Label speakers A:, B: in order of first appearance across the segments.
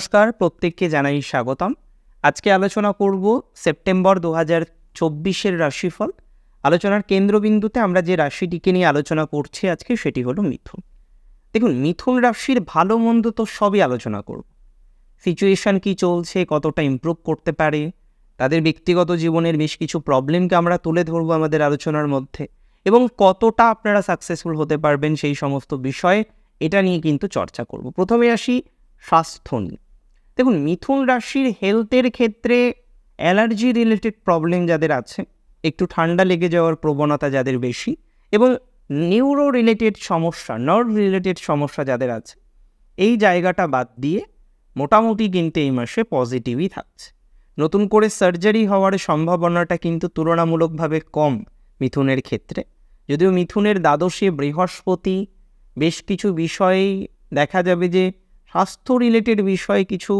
A: নমস্কার, প্রত্যেককে জানাই স্বাগতম। আজকে আলোচনা করব সেপ্টেম্বর দু হাজার চব্বিশের রাশিফল। আলোচনার কেন্দ্রবিন্দুতে আমরা যে রাশিটিকে নিয়ে আলোচনা করছি আজকে সেটি হলো মিথুন। দেখুন, মিথুন রাশির ভালো মন্দ তো সবই আলোচনা করব। সিচুয়েশন কি চলছে, কতটা ইমপ্রুভ করতে পারে, তাদের ব্যক্তিগত জীবনের বেশ কিছু প্রবলেমকে আমরা তুলে ধরবো আমাদের আলোচনার মধ্যে, এবং কতটা আপনারা সাকসেসফুল হতে পারবেন সেই সমস্ত বিষয়ে এটা নিয়ে কিন্তু চর্চা করব। প্রথমে আসি স্বাস্থ্য নিয়ে। দেখুন, মিথুন রাশির হেলথের ক্ষেত্রে অ্যালার্জি রিলেটেড প্রবলেম যাদের আছে, একটু ঠান্ডা লেগে যাওয়ার প্রবণতা যাদের বেশি এবং নিউরো রিলেটেড সমস্যা নার্ভ রিলেটেড সমস্যা যাদের আছে, এই জায়গাটা বাদ দিয়ে মোটামুটি কিন্তু এই মাসে পজিটিভই থাকছে। নতুন করে সার্জারি হওয়ার সম্ভাবনাটা কিন্তু তুলনামূলকভাবে কম মিথুনের ক্ষেত্রে। যদিও মিথুনের দ্বাদশে বৃহস্পতি বেশ কিছু বিষয়েই দেখা যাবে যে স্বাস্থ্য রিলেটেড বিষয়ে কিছু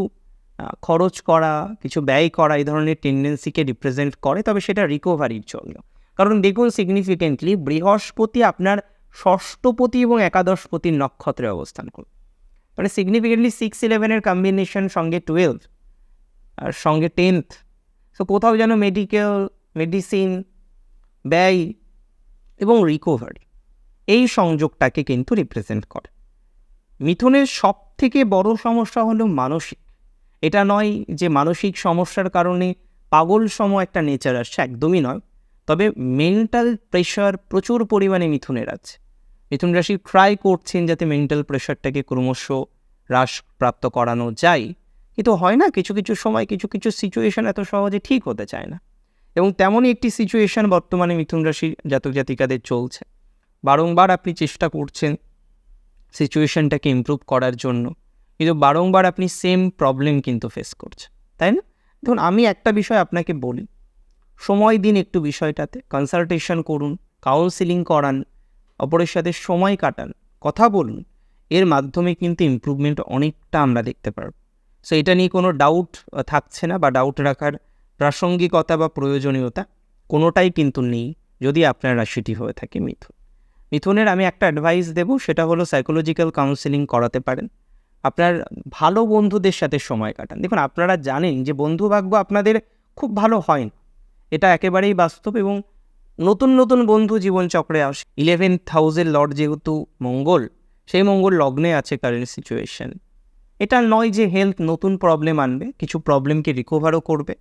A: খরচ করা, কিছু ব্যয় করা এই ধরনের টেন্ডেন্সিকে রিপ্রেজেন্ট করে, তবে সেটা রিকভারির জন্য। কারণ দেখুন সিগনিফিকেন্টলি বৃহস্পতি আপনার ষষ্ঠপতি এবং একাদশপতির নক্ষত্রে অবস্থান করবে মানে সিগনিফিকেন্টলি সিক্স ইলেভেনের কম্বিনেশন সঙ্গে টুয়েলভ আর সঙ্গে টেন্থ সো কোথাও যেন মেডিকেল মেডিসিন ব্যয় এবং রিকভারি এই সংযোগটাকে কিন্তু রিপ্রেজেন্ট করে। মিথুনের সব থেকে বড় সমস্যা হলো মানসিক। এটা নয় যে মানসিক সমস্যার কারণে পাগল সম একটা নেচার আসছে, একদমই নয়। তবে মেন্টাল প্রেশার প্রচুর পরিমাণে মিথুনের আছে। মিথুন রাশি ট্রাই করছেন যাতে মেন্টাল প্রেশারটাকে ক্রমশ হ্রাস প্রাপ্ত করানো যায়। কিন্তু হয় না, কিছু কিছু সময় কিছু কিছু সিচুয়েশন এত সহজে ঠিক হতে চায় না। এবং তেমনই একটি সিচুয়েশন বর্তমানে মিথুন রাশি জাতক জাতিকাদের চলছে। বারংবার আপনি চেষ্টা করছেন সিচুয়েশনটাকে ইমপ্রুভ করার জন্য। কিন্তু বারংবার আপনি সেম প্রবলেম কিন্তু ফেস করছেন, তাই না? দেখুন আমি একটা বিষয় আপনাকে বলি, সময় দিন একটু বিষয়টাতে কনসালটেশন করুন কাউন্সিলিং করান, অপরের সাথে সময় কাটান, কথা বলুন, এর মাধ্যমে কিন্তু ইমপ্রুভমেন্ট অনেকটা আমরা দেখতে পারব। সো এটা নিয়ে কোনো ডাউট থাকছে না বা ডাউট রাখার প্রাসঙ্গিকতা বা প্রয়োজনীয়তা কোনোটাই কিন্তু নেই, যদি আপনার রাশিটি হয়ে থাকে মিথুন। মিথুনের আমি একটা অ্যাডভাইস দেবো, সেটা হলো সাইকোলজিক্যাল কাউন্সেলিং করাতে পারেন। আপনার ভালো বন্ধুদের সাথে সময় কাটান। দেখুন, আপনারা জানেন যে বন্ধু ভাগ্য আপনাদের খুব ভালো হয় না। এটা একেবারেই বাস্তব এবং নতুন নতুন বন্ধু জীবনচক্রে আসে। ইলেভেন থাউজেন্ড লর্ড যেহেতু মঙ্গল, সেই মঙ্গল লগ্নে আছে কারেন্ট সিচুয়েশন এটা নয় যে হেলথ নতুন প্রবলেম আনবে, কিছু প্রবলেমকে রিকভারও করবে।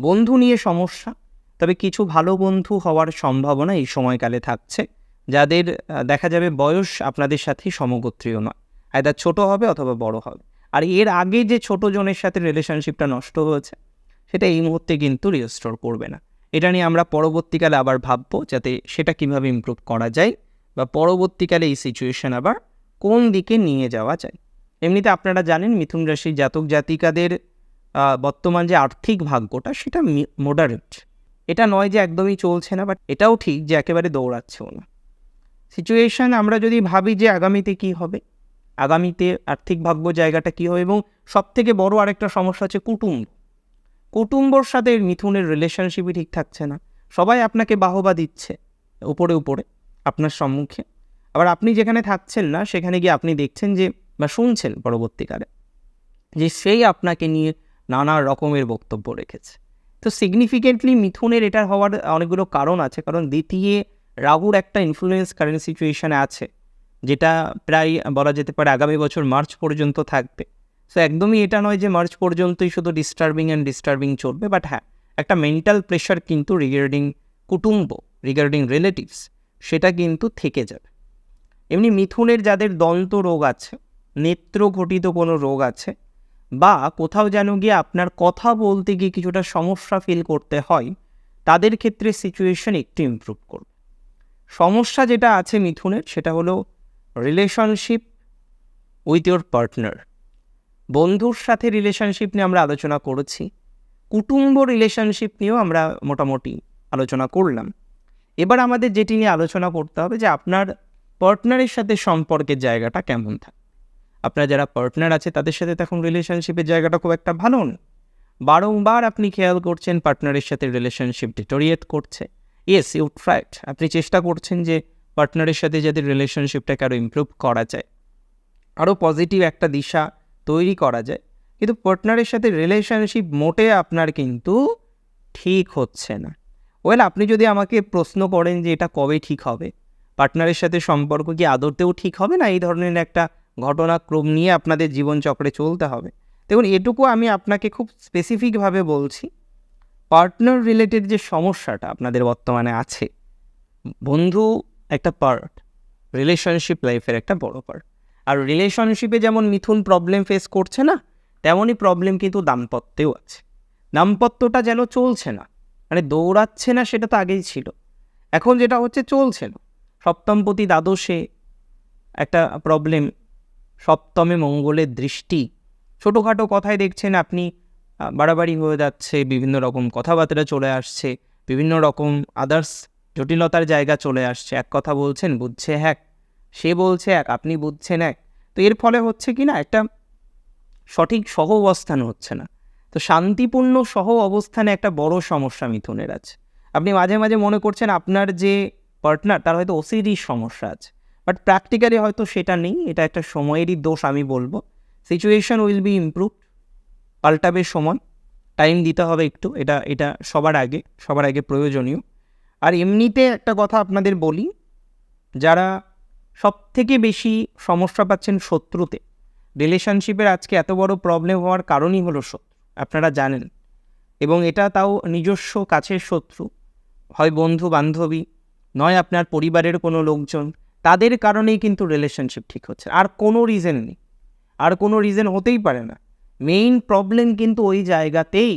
A: বন্ধু নিয়ে সমস্যা, তবে কিছু ভালো বন্ধু হওয়ার সম্ভাবনা এই সময়কালে থাকছে। যাদের দেখা যাবে বয়স আপনাদের সাথে সমগোত্রীয় নয়। আয়দা ছোট হবে অথবা বড় হবে। আর এর আগে যে ছোট জনের সাথে রিলেশনশিপটা নষ্ট হয়েছে, সেটা এই মুহূর্তে কিন্তু রিস্টোর করবে না। এটা নিয়ে আমরা পরবর্তীকালে আবার ভাববো যাতে সেটা কীভাবে ইমপ্রুভ করা যায় বা পরবর্তীকালে এই সিচুয়েশন আবার কোন দিকে নিয়ে যাওয়া যায়। এমনিতে আপনারা জানেন মিথুন রাশির জাতক জাতিকাদের বর্তমান যে আর্থিক ভাগ্যটা সেটা মোডারেট এটা নয় যে একদমই চলছে না বাট এটাও ঠিক যে একেবারে দৌড়াচ্ছেও না। সিচুয়েশন আমরা যদি ভাবি যে আগামীতে কি হবে, আগামীতে আর্থিক ভাগ্য জায়গাটা কী হবে এবং সব সবথেকে বড় আরেকটা সমস্যা হচ্ছে কুটুম্ব। কুটুম্বর সাথে মিথুনের রিলেশনশিপই ঠিক থাকছে না। সবাই আপনাকে বাহবা দিচ্ছে, উপরে উপরে, আপনার সম্মুখে। আবার আপনি যেখানে থাকছেন না, সেখানে গিয়ে আপনি দেখছেন যে, বা শুনছেন পরবর্তীকালে, যে সেই আপনাকে নিয়ে নানা রকমের বক্তব্য রেখেছে। তো সিগনিফিকেন্টলি মিথুনের এটার হওয়ার অনেকগুলো কারণ আছে। কারণ দ্বিতীয় রাহুর একটা ইনফ্লুয়েন্স কারেন্ট সিচুয়েশানে আছে, যেটা প্রায় বলা যেতে পারে আগামী বছর মার্চ পর্যন্ত থাকবে। সো একদমই এটা নয় যে মার্চ পর্যন্তই শুধু ডিস্টার্বিং অ্যান্ড ডিস্টার্বিং চলবে বাট হ্যাঁ একটা মেন্টাল প্রেশার কিন্তু রিগার্ডিং কুটুম্ব রিগার্ডিং রিলেটিভস সেটা কিন্তু থেকে যাবে। এমনি মিথুনের যাদের দন্ত রোগ আছে, নেত্র ঘটিত কোনো রোগ আছে, বা কোথাও যেন গিয়ে আপনার কথা বলতে গিয়ে কিছুটা সমস্যা ফিল করতে হয়, তাদের ক্ষেত্রে সিচুয়েশন একটু ইমপ্রুভ করবে। সমস্যা যেটা আছে মিথুনের, সেটা হলো রিলেশনশিপ উইথ ইয়োর পার্টনার বন্ধুর সাথে রিলেশনশিপ নিয়ে আমরা আলোচনা করেছি। কুটুম্ব রিলেশনশিপ নিয়েও আমরা মোটামুটি আলোচনা করলাম। এবার আমাদের যেটি নিয়ে আলোচনা করতে হবে যে আপনার পার্টনারের সাথে সম্পর্কের জায়গাটা কেমন থাকে। আপনার যারা পার্টনার আছে, তাদের সাথে তখন রিলেশনশিপের জায়গাটা খুব একটা ভালো না বারংবার আপনি খেয়াল করছেন পার্টনারের সাথে রিলেশনশিপ ডিটোরিয়েট করছে। ইয়েস ইউ ট্রাইট আপনি চেষ্টা করছেন যে পার্টনারের সাথে যাতে রিলেশনশিপটাকে আরও ইমপ্রুভ করা যায় আরও পজিটিভ একটা দিশা তৈরি করা যায়, কিন্তু পার্টনারের সাথে রিলেশনশিপ মোটে আপনার কিন্তু ঠিক হচ্ছে না। ওয়েল আপনি যদি আমাকে প্রশ্ন করেন যে এটা কবে ঠিক হবে পার্টনারের সাথে সম্পর্ক কি আদরতেও ঠিক হবে না? এই ধরনের একটা ঘটনাক্রম নিয়ে আপনাদের জীবনচক্রে চলতে হবে। দেখুন, এটুকু আমি আপনাকে খুব স্পেসিফিকভাবে বলছি। পার্টনার রিলেটেড যে সমস্যাটা আপনাদের বর্তমানে আছে, বন্ধু একটা পার্ট রিলেশনশিপ লাইফের একটা বড় পার্ট আর রিলেশনশিপে যেমন মিথুন প্রবলেম ফেস করছে না, তেমনই প্রবলেম কিন্তু দাম্পত্যেও আছে। দাম্পত্যটা যেন চলছে না মানে দৌড়াচ্ছে না সেটা তো আগেই ছিল। এখন যেটা হচ্ছে চলছে না। সপ্তমপতি দ্বাদশে একটা প্রবলেম সপ্তমে মঙ্গলের দৃষ্টি। ছোটোখাটো কথায় দেখছেন আপনি বাড়াবাড়ি হয়ে যাচ্ছে, বিভিন্ন রকম কথাবার্তা চলে আসছে, বিভিন্ন রকম আদার্স জটিলতার জায়গা চলে আসছে। এক কথা বলছেন, বুঝছে এক সে বলছে এক আপনি বুঝছেন এক তো এর ফলে হচ্ছে কি না, একটা সঠিক সহ অবস্থান হচ্ছে না। তো শান্তিপূর্ণ সহ অবস্থানে একটা বড় সমস্যা মিথুনের আছে। আপনি মাঝে মাঝে মনে করছেন আপনার যে পার্টনার তার হয়তো ওসিডি সমস্যা আছে। বাট প্র্যাকটিক্যালি হয়তো সেটা নেই, এটা একটা সময়েরই দোষ আমি বলব। সিচুয়েশন উইল বি ইমপ্রুভ পাল্টাবে সময় টাইম দিতে হবে একটু, এটা এটা সবার আগে সবার আগে প্রয়োজনীয়। আর এমনিতে একটা কথা আপনাদের বলি, যারা সব থেকে বেশি সমস্যা পাচ্ছেন শত্রুতে রিলেশনশিপের আজকে এত বড় প্রবলেম হওয়ার কারণই হলো শত্রু, আপনারা জানেন। এবং এটা তাও নিজস্ব কাছের শত্রু, হয় বন্ধু, বান্ধবী, নয় আপনার পরিবারের কোনো লোকজন, তাদের কারণেই কিন্তু রিলেশনশিপ ঠিক হচ্ছে। আর কোনো রিজন নেই। আর কোনো রিজন হতেই পারে না। মেইন প্রবলেম কিন্তু ওই জায়গাতেই।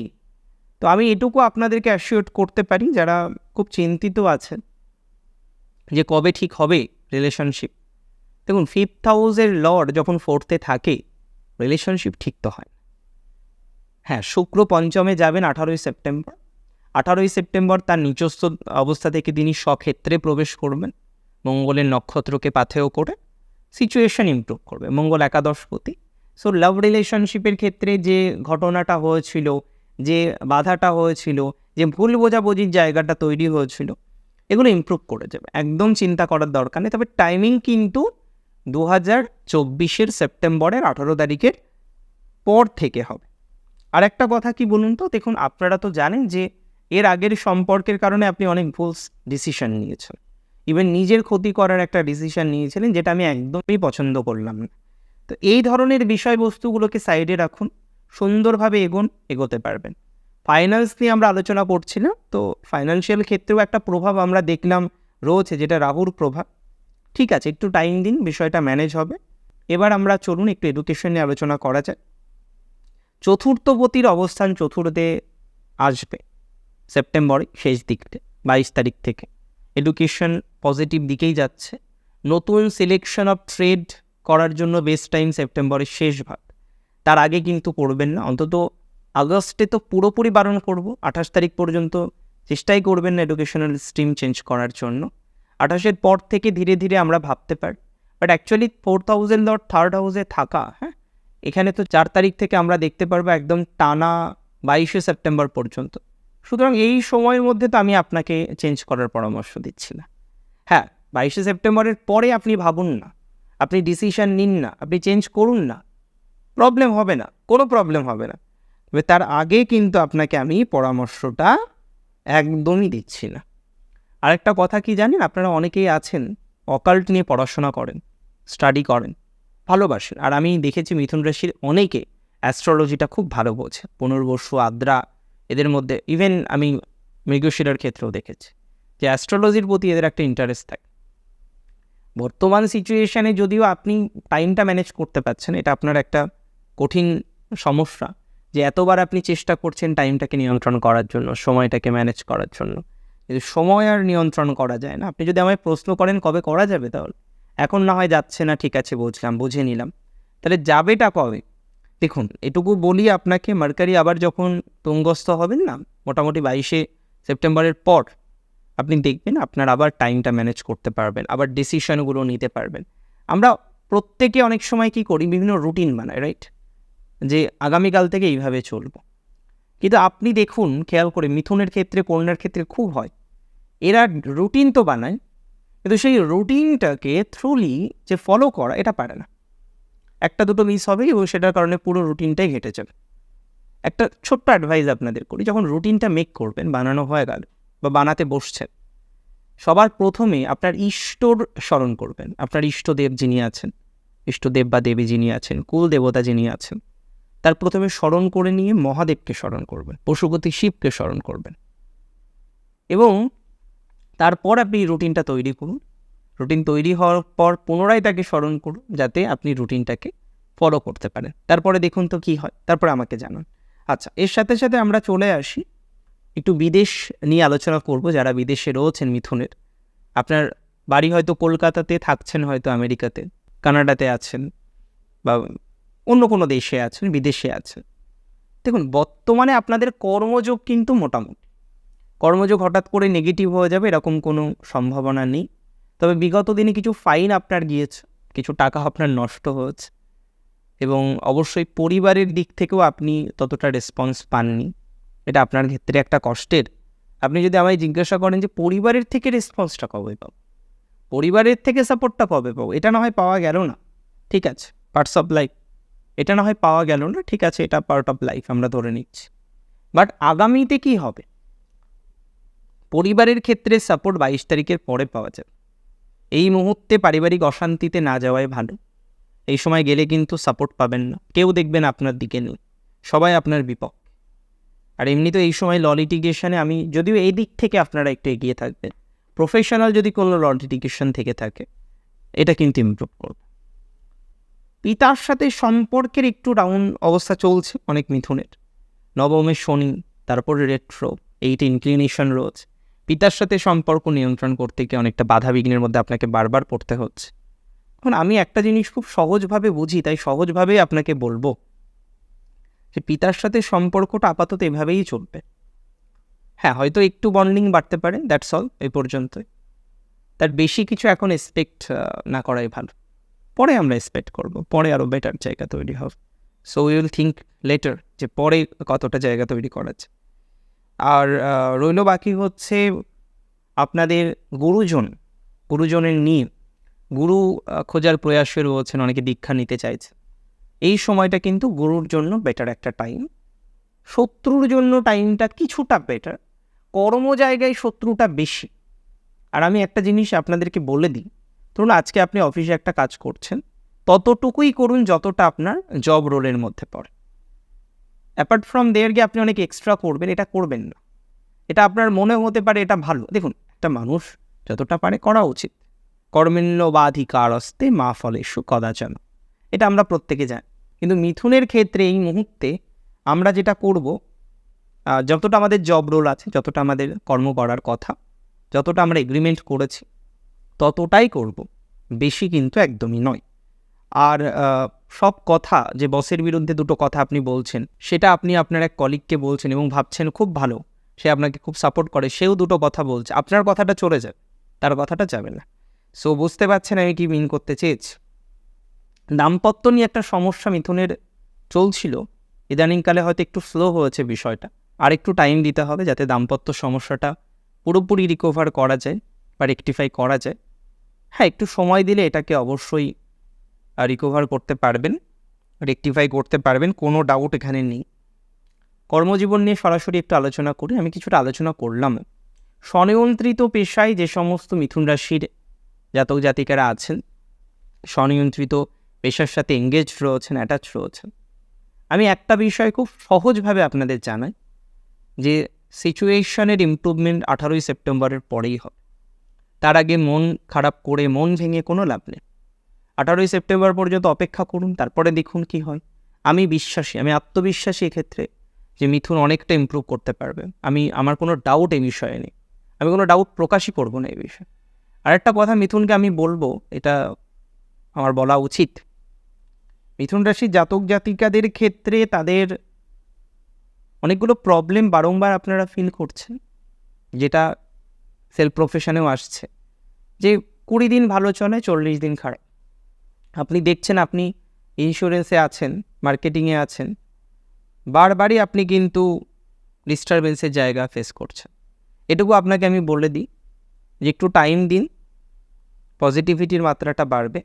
A: তো আমি এটুকু আপনাদেরকে অ্যাসিওর করতে পারি, যারা খুব চিন্তিত আছেন, যে কবে ঠিক হবে রিলেশনশিপ দেখুন ফিফথ হাউসের লর্ড যখন ফোর্থে থাকে রিলেশনশিপ ঠিক তো হয় হ্যাঁ শুক্র পঞ্চমে যাবেন আঠারোই সেপ্টেম্বর। আঠারোই সেপ্টেম্বর তার নিজস্ব অবস্থা থেকে তিনি স্বক্ষেত্রে প্রবেশ করবেন। মঙ্গলের নক্ষত্রকে পাথেয় করে সিচুয়েশন ইমপ্রুভ করবে। মঙ্গল একাদশপতি সো লাভ রিলেশনশিপের ক্ষেত্রে যে ঘটনাটা হয়েছিল, যে বাধাটা হয়েছিল, যে ভুল বোঝাবুঝির জায়গাটা তৈরি হয়েছিল, এগুলো ইমপ্রুভ করে যাবে। একদম চিন্তা করার দরকার নেই। তবে টাইমিং কিন্তু দু হাজার চব্বিশের সেপ্টেম্বরের আঠারো তারিখের পর থেকে হবে। আর একটা কথা কি বলুন তো? দেখুন, আপনারা তো জানেন যে এর আগের সম্পর্কের কারণে আপনি অনেক ভুল ডিসিশন নিয়েছেন। ইভেন নিজের ক্ষতি করার একটা ডিসিশন নিয়েছিলেন, যেটা আমি একদমই পছন্দ করলাম না। তো এই ধরনের বিষয়বস্তুগুলোকে সাইডে রাখুন, সুন্দরভাবে এগোন, এগোতে পারবেন। ফাইন্যান্স নিয়ে আমরা আলোচনা করছিলাম, তো ফাইন্যান্সিয়াল ক্ষেত্রেও একটা প্রভাব আমরা দেখলাম রয়েছে, যেটা রাহুর প্রভাব। ঠিক আছে, একটু টাইম দিন, বিষয়টা ম্যানেজ হবে। এবার আমরা চলুন একটু এডুকেশন নিয়ে আলোচনা করা যায় চতুর্থপতির অবস্থান চতুর্থে আসবে সেপ্টেম্বরে শেষ দিকতে, বাইশ তারিখ থেকে। এডুকেশন পজিটিভ দিকেই যাচ্ছে। নতুন সিলেকশন অফ ট্রেড করার জন্য বেস্ট টাইম সেপ্টেম্বরের শেষ ভাগ। তার আগে কিন্তু করবেন না। অন্তত আগস্টে তো পুরোপুরি বারণ করব। আঠাশ তারিখ পর্যন্ত চেষ্টাই করবেন না এডুকেশনাল স্ট্রিম চেঞ্জ করার জন্য। আঠাশের পর থেকে ধীরে ধীরে আমরা ভাবতে পারি। বাট অ্যাকচুয়ালি ফোর্থ হাউসের লট থার্ড হাউসে থাকা হ্যাঁ? এখানে তো চার তারিখ থেকে আমরা দেখতে পারব একদম টানা বাইশে সেপ্টেম্বর পর্যন্ত। সুতরাং এই সময়ের মধ্যে তো আমি আপনাকে চেঞ্জ করার পরামর্শ দিচ্ছি না। হ্যাঁ বাইশে সেপ্টেম্বরের পরে আপনি ভাবুন না। আপনি ডিসিশন নিন না, আপনি চেঞ্জ করুন না প্রবলেম হবে না, কোনো প্রবলেম হবে না। তবে তার আগে কিন্তু আপনাকে আমি পরামর্শটা একদমই দিচ্ছি না। আরেকটা কথা কি জানেন? আপনারা অনেকেই আছেন অকাল্ট নিয়ে পড়াশোনা করেন স্টাডি করেন, ভালোবাসেন। আর আমি দেখেছি মিথুন রাশির অনেকে অ্যাস্ট্রোলজিটা খুব ভালো বোঝে পুনর্বসু, আদ্রা, এদের মধ্যে ইভেন আমি মৃগশিরার ক্ষেত্রেও দেখেছি যে অ্যাস্ট্রোলজির প্রতি এদের একটা ইন্টারেস্ট থাকে। বর্তমান সিচুয়েশানে যদিও আপনি টাইমটা ম্যানেজ করতে পারছেন, এটা আপনার একটা কঠিন সমস্যা যে এতবার আপনি চেষ্টা করছেন টাইমটাকে নিয়ন্ত্রণ করার জন্য, সময়টাকে ম্যানেজ করার জন্য। কিন্তু সময় আর নিয়ন্ত্রণ করা যায় না। আপনি যদি আমায় প্রশ্ন করেন, কবে করা যাবে তাহলে? এখন না হয় যাচ্ছে না, ঠিক আছে, বুঝলাম, বুঝে নিলাম। তাহলে যাবেটা কবে? দেখুন, এটুকু বলি আপনাকে, মার্কারি আবার যখন তুঙ্গস্থ হবেন না, মোটামুটি বাইশে সেপ্টেম্বরের পর আপনি দেখবেন আপনার আবার টাইমটা ম্যানেজ করতে পারবেন, আবার ডিসিশনগুলো নিতে পারবেন। আমরা প্রত্যেকে অনেক সময় কি করি, বিভিন্ন রুটিন বানাই রাইট যে আগামীকাল থেকে এইভাবে চলবো। কিন্তু আপনি দেখুন, খেয়াল করে মিথুনের ক্ষেত্রে, কন্যার ক্ষেত্রে খুব হয়। এরা রুটিন তো বানায়, কিন্তু সেই রুটিনটাকে থ্রুলি যে ফলো করা, এটা পারে না। একটা দুটো মিস হবে এবং সেটার কারণে পুরো রুটিনটাই হেঁটে যাবে একটা ছোট্ট অ্যাডভাইস আপনাদের করি, যখন রুটিনটা মেক করবেন, বানানো হয়ে গেল বা বানাতে বসছেন। সবার প্রথমে আপনার ইষ্টর স্মরণ করবেন। আপনার ইষ্টদেব যিনি আছেন, ইষ্টদেব বা দেবী যিনি আছেন, কুল দেবতা যিনি আছেন, তার প্রথমে স্মরণ করে নিয়ে মহাদেবকে স্মরণ করবেন পশুপতি শিবকে স্মরণ করবেন। এবং তারপর আপনি রুটিনটা তৈরি করুন। রুটিন তৈরি হওয়ার পর পুনরায় তাকে স্মরণ করুন, যাতে আপনি রুটিনটাকে ফলো করতে পারেন। তারপরে দেখুন তো কি হয়, তারপরে আমাকে জানান। আচ্ছা এর সাথে সাথে আমরা চলে আসি একটু বিদেশ নিয়ে আলোচনা করব, যারা বিদেশে রয়েছেন মিথুনের। আপনার বাড়ি হয়তো কলকাতাতে থাকছেন, হয়তো আমেরিকাতে, কানাডাতে আছেন, বা অন্য কোনো দেশে আছেন, বিদেশে আছেন। দেখুন, বর্তমানে আপনাদের কর্মযোগ কিন্তু মোটামুটি। কর্মযোগ হঠাৎ করে নেগেটিভ হয়ে যাবে, এরকম কোনো সম্ভাবনা নেই। তবে বিগত দিনে কিছু ফাইন আপনার গিয়েছে, কিছু টাকা আপনার নষ্ট হয়েছে। এবং অবশ্যই পরিবারের দিক থেকেও আপনি ততটা রেসপন্স পাননি। এটা আপনার ক্ষেত্রে একটা কষ্টের। আপনি যদি আমায় জিজ্ঞাসা করেন যে পরিবারের থেকে রেসপন্সটা কবে পাবো? পরিবারের থেকে সাপোর্টটা কবে পাবো? এটা না হয় পাওয়া গেল না। ঠিক আছে পার্টস অফ লাইফ এটা না হয় পাওয়া গেল না, ঠিক আছে, এটা পার্ট অফ লাইফ আমরা ধরে নিচ্ছি। বাট আগামীতে কি হবে? পরিবারের ক্ষেত্রে সাপোর্ট বাইশ তারিখের পরে পাওয়া যাবে। এই মুহূর্তে পারিবারিক অশান্তিতে না যাওয়াই ভালো। এই সময় গেলে কিন্তু সাপোর্ট পাবেন না। কেউ দেখবেন আপনার দিকে নেই। সবাই আপনার বিপক্ষ। আর এমনি তো এই সময় ল লিটিগেশনে আমি যদিও এই দিক থেকে আপনারা একটু এগিয়ে থাকবেন প্রফেশনাল যদি কোনো ল লিটিগেশন থেকে থাকে, এটা কিন্তু ইমপ্রুভ করবে। পিতার সাথে সম্পর্কের একটু ডাউন অবস্থা চলছে, অনেক মিথুনের। নবমের শনি, তারপরে রেট্রো এইটা ইনক্লিনেশন রোজ পিতার সাথে সম্পর্ক নিয়ন্ত্রণ করতে গিয়ে অনেকটা বাধা বিঘ্নের মধ্যে আপনাকে বারবার পড়তে হচ্ছে। এখন আমি একটা জিনিস খুব সহজভাবে বুঝি, তাই সহজভাবেই আপনাকে বলব যে পিতার সাথে সম্পর্কটা আপাতত এভাবেই চলবে। হ্যাঁ হয়তো একটু বন্ডিং বাড়তে পারে দ্যাটস অল এই পর্যন্তই। তার বেশি কিছু এখন এক্সপেক্ট না করাই ভালো। পরে আমরা এক্সপেক্ট করব, পরে আরও বেটার জায়গা তৈরি হবে। সো উইল থিঙ্ক লেটার যে পরে কতটা জায়গা তৈরি করা আর রইল বাকি হচ্ছে আপনাদের গুরুজন, গুরুজনের নিয়ে। গুরু খোঁজার প্রয়াসে রয়েছেন, অনেকে দীক্ষা নিতে চাইছে এই সময়টা কিন্তু গুরুর জন্য বেটার একটা টাইম শত্রুর জন্য টাইমটা কিছুটা বেটার কর্ম জায়গায় শত্রুটা বেশি। আর আমি একটা জিনিস আপনাদেরকে বলে দিই, ধরুন আজকে আপনি অফিসে একটা কাজ করছেন, ততটুকুই করুন যতটা আপনার জব রোলের মধ্যে পড়ে। অ্যাপার্ট ফ্রম দেয়ার গিয়ে আপনি অনেক এক্সট্রা করবেন, এটা করবেন না। এটা আপনার মনে হতে পারে এটা ভালো। দেখুন, একটা মানুষ যতটা পারে করা উচিত। কর্মেণ্য বা অধিকারস্তে মা ফলেশু কদাচন। এটা আমরা প্রত্যেকে জানি। কিন্তু মিথুনের ক্ষেত্রে এই মুহূর্তে আমরা যেটা করব যতটা আমাদের জব রোল আছে, যতটা আমাদের কর্ম করার কথা, যতটা আমরা এগ্রিমেন্ট করেছি, ততটাই করব। বেশি কিন্তু একদমই নয়। আর সব কথা যে বসের বিরুদ্ধে দুটো কথা আপনি বলছেন, সেটা আপনি আপনার এক কলিগকে বলছেন এবং ভাবছেন খুব ভালো, সে আপনাকে খুব সাপোর্ট করে, সেও দুটো কথা বলছে। আপনার কথাটা চলে যাবে, তার কথাটা যাবে না। সো বুঝতে পারছেন আমি কি মিন করতে চেয়েছি? দাম্পত্য নিয়ে একটা সমস্যা মিথুনের চলছিল। ইদানিংকালে হয়তো একটু স্লো হয়েছে বিষয়টা। আর একটু টাইম দিতে হবে যাতে দাম্পত্য সমস্যাটা পুরোপুরি রিকভার করা যায় বা রেকটিফাই করা যায়। হ্যাঁ একটু সময় দিলে এটাকে অবশ্যই রিকভার করতে পারবেন রেকটিফাই করতে পারবেন, কোনো ডাউট এখানে নেই। কর্মজীবন নিয়ে সরাসরি একটু আলোচনা করি। আমি কিছুটা আলোচনা করলাম। স্বনিয়ন্ত্রিত পেশায় যে সমস্ত মিথুন রাশির জাতক জাতিকারা আছেন, স্বনিয়ন্ত্রিত পেশার সাথে এঙ্গেজ রয়েছেন অ্যাটাচ রয়েছেন। আমি একটা বিষয় খুব সহজভাবে আপনাদের জানাই যে সিচুয়েশনের ইম্প্রুভমেন্ট আঠারোই সেপ্টেম্বরের পরেই হবে। তার আগে মন খারাপ করে মন ভেঙে কোনো লাভ নেই। আঠারোই সেপ্টেম্বর পর্যন্ত অপেক্ষা করুন, তারপরে দেখুন কি হয়। আমি বিশ্বাসী, আমি আত্মবিশ্বাসী এক্ষেত্রে যে মিথুন অনেকটা ইম্প্রুভ করতে পারবে। আমি, আমার কোনো ডাউট এই বিষয়ে নেই। আমি কোনো ডাউট প্রকাশই করব না এই বিষয়ে। আরেকটা কথা মিথুনকে আমি বলব, এটা আমার বলা উচিত। মিথুন রাশি জাতক জাতিকাদের ক্ষেত্রে তাদের অনেকগুলো প্রবলেম বারংবার আপনারা ফিল করছেন, যেটা সেলফ প্রফেশনেও আসছে। যে কুড়ি দিন ভালো চলে, চল্লিশ দিন খারাপ। আপনি দেখছেন আপনি ইন্স্যুরেন্সে আছেন মার্কেটিংয়ে আছেন, বারবারই আপনি কিন্তু ডিস্টারবেন্সের জায়গা ফেস করছেন। এটুকু আপনাকে আমি বলে দিই যে একটু টাইম দিন পজিটিভিটির মাত্রাটা বাড়বে।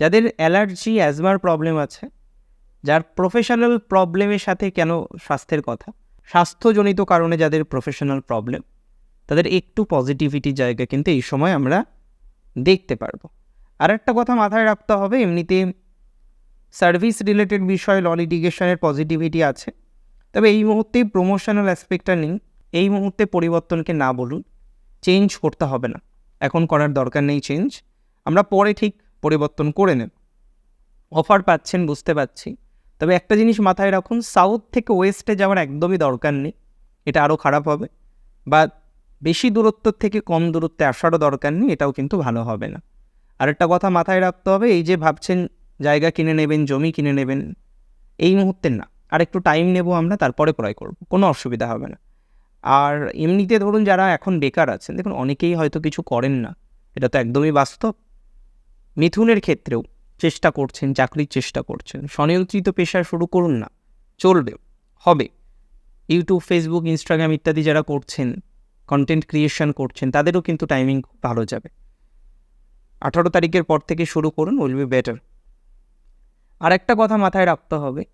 A: যাদের অ্যালার্জি, অ্যাজমার প্রবলেম আছে, যার প্রফেশনাল প্রবলেমের সাথে কেন স্বাস্থ্যের কথা? স্বাস্থ্যজনিত কারণে যাদের প্রফেশনাল প্রবলেম, তাদের একটু পজিটিভিটি জায়গা কিন্তু এই সময় আমরা দেখতে পারব। আর একটা কথা মাথায় রাখতে হবে, এমনিতে সার্ভিস রিলেটেড বিষয়ে ল লিটিগেশনের পজিটিভিটি আছে, তবে এই মুহূর্তে প্রমোশনাল অ্যাসপেক্টটা নেই। এই মুহূর্তে পরিবর্তনকে না বলুন চেঞ্জ করতে হবে না। এখন করার দরকার নেই চেঞ্জ আমরা পরে ঠিক পরিবর্তন করে নেব অফার পাচ্ছেন, বুঝতে পারছি। তবে একটা জিনিস মাথায় রাখুন সাউথ থেকে ওয়েস্টে যাওয়ার একদমই দরকার নেই। এটা আরও খারাপ হবে। বা বেশি দূরত্ব থেকে কম দূরত্বে আসারও দরকার নেই, এটাও কিন্তু ভালো হবে না। আরেকটা কথা মাথায় রাখতে হবে, এই যে ভাবছেন জায়গা কিনে নেবেন, জমি কিনে নেবেন, এই মুহূর্তে না। আর একটু টাইম নেব আমরা, তারপরে ক্রয় করব, কোনো অসুবিধা হবে না। আর এমনিতে ধরুন যারা এখন বেকার আছেন, দেখুন অনেকেই হয়তো কিছু করেন না। এটা তো একদমই বাস্তব। মিথুনের ক্ষেত্রেও চেষ্টা করছেন, চাকরির চেষ্টা করছেন। স্বনিয়ন্ত্রিত পেশা শুরু করুন না, চলবে, হবে। ইউটিউব ফেসবুক ইনস্টাগ্রাম ইত্যাদি যারা করছেন কন্টেন্ট ক্রিয়েশন করছেন, তাদেরও কিন্তু টাইমিং ভালো যাবে। আঠারো তারিখের পর থেকে শুরু করুন, উইল বি বেটার। আর একটা কথা মাথায় রাখতে হবে,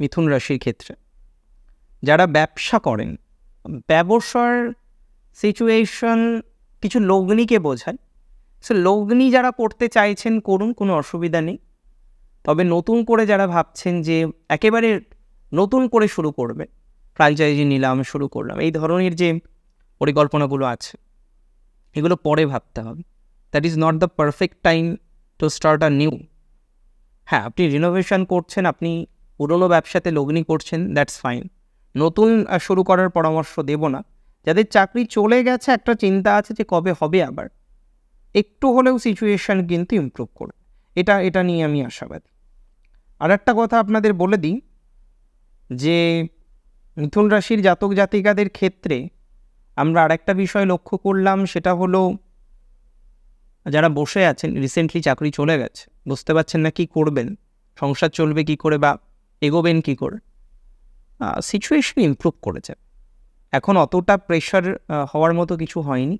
A: মিথুন রাশির ক্ষেত্রে। যারা ব্যবসা করেন, ব্যবসার সিচুয়েশন কিছু লগ্নিকে বোঝায় সে লগ্নি যারা করতে চাইছেন, করুন, কোনো অসুবিধা নেই। তবে নতুন করে যারা ভাবছেন যে একেবারে নতুন করে শুরু করবে ফ্র্যাঞ্চাইজি নিলাম, শুরু করলাম, এই ধরনের যে পরিকল্পনাগুলো আছে, এগুলো পরে ভাবতে হবে। That is not the perfect time to start a new হ্যাঁ আপনি রিনোভেশন করছেন, আপনি পুরনো ব্যবসাতে লগ্নি করছেন দ্যাটস ফাইন নতুন শুরু করার পরামর্শ দেব না। যাদের চাকরি চলে গেছে, একটা চিন্তা আছে যে কবে হবে আবার। একটু হলেও সিচুয়েশান কিন্তু ইমপ্রুভ করবে। এটা এটা নিয়ে আমি আশাবাদী। আর একটা কথা আপনাদের বলে দিই, যে মিথুন রাশির জাতক জাতিকাদের ক্ষেত্রে আমরা আরেকটা বিষয় লক্ষ্য করলাম, সেটা হলো যারা বসে আছেন রিসেন্টলি চাকরি চলে গেছে, বুঝতে পারছেন না কি করবেন, সংসার চলবে কি করে বা এগোবেন কি করে সিচুয়েশন ইমপ্রুভ করেছে। এখন অতটা প্রেশার হওয়ার মতো কিছু হয়নি।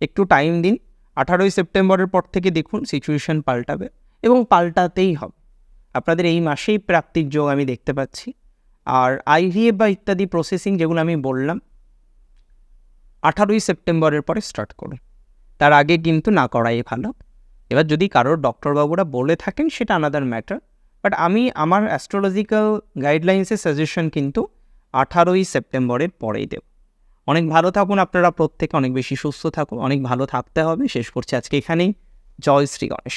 A: একটু টাইম দিন আঠারোই সেপ্টেম্বরের পর থেকে দেখুন সিচুয়েশন পাল্টাবে এবং পাল্টাতেই হবে। আপনাদের এই মাসেই প্রাপ্তির যোগ আমি দেখতে পাচ্ছি। আর আইভিএফ বা ইত্যাদি প্রসেসিং যেগুলো আমি বললাম, আঠারোই সেপ্টেম্বরের পরে স্টার্ট করুন। তার আগে কিন্তু না করাই ভালো। এবার যদি কারোর ডক্টরবাবুরা বলে থাকেন, সেটা আনাদার ম্যাটার বাট আমি আমার অ্যাস্ট্রোলজিক্যাল গাইডলাইন্সের সাজেশন কিন্তু আঠারোই সেপ্টেম্বরের পরেই দেব। অনেক ভালো থাকুন আপনারা, প্রত্যেকে অনেক বেশি সুস্থ থাকুন, অনেক ভালো থাকতে হবে। শেষ করছি আজকে এখানেই। জয় শ্রী গণেশ।